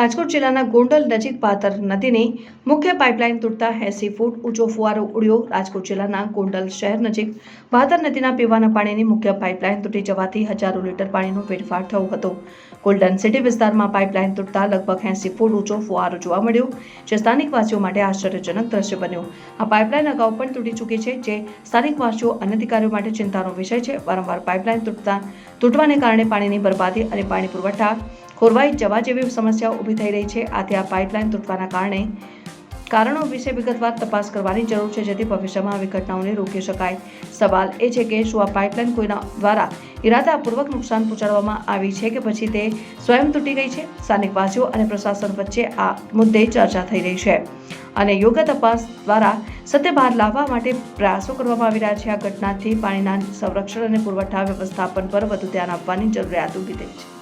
રાજકોટ જિલ્લાના ગોંડલ નજીક પાતર નદીની મુખ્ય પાઇપલાઇન તૂટતા એસી ફૂટ ઊંચો ફુવારો ઉડ્યો. રાજકોટ જિલ્લાના ગોંડલ શહેર નજીક ભાદર નદીના પીવાના પાણીની મુખ્ય પાઇપલાઇન તૂટી જવાથી હજારો લીટર પાણીનો વેડફાટ થયો હતો. ગોલ્ડન સિટી વિસ્તારમાં પાઇપલાઇન તૂટતા લગભગ એસી ફૂટ ઊંચો ફુવારો જોવા મળ્યો, જે સ્થાનિકવાસીઓ માટે આશ્ચર્યજનક દ્રશ્ય બન્યું. આ પાઇપલાઇન અગાઉ પણ તૂટી ચૂકી છે, જે સ્થાનિકવાસીઓ અને અધિકારીઓ માટે ચિંતાનો વિષય છે. વારંવાર પાઇપલાઇન તૂટતા, તૂટવાને કારણે પાણીની બરબાદી અને પાણી પુરવઠા ખોરવાઈ જવા જેવી સમસ્યાઓ ઊભી થઈ રહી છે. આથી આ પાઇપલાઇન તૂટવાના કારણે કારણો વિશે વિગતવાર તપાસ કરવાની જરૂર છે, જેથી ભવિષ્યમાં આવી ઘટનાઓને રોકી શકાય. સવાલ એ છે કે શું આ પાઇપલાઇન કોઈના દ્વારા ઇરાદાપૂર્વક નુકસાન પહોંચાડવામાં આવી છે કે પછી તે સ્વયં તૂટી ગઈ છે? સ્થાનિકવાસીઓ અને પ્રશાસન વચ્ચે આ મુદ્દે ચર્ચા થઈ રહી છે અને યોગ્ય તપાસ દ્વારા સત્ય બહાર લાવવા માટે પ્રયાસો કરવામાં આવી રહ્યા છે. આ ઘટનાથી પાણીના સંરક્ષણ અને પુરવઠા વ્યવસ્થાપન પર વધુ ધ્યાન આપવાની જરૂરિયાત ઊભી થઈ છે.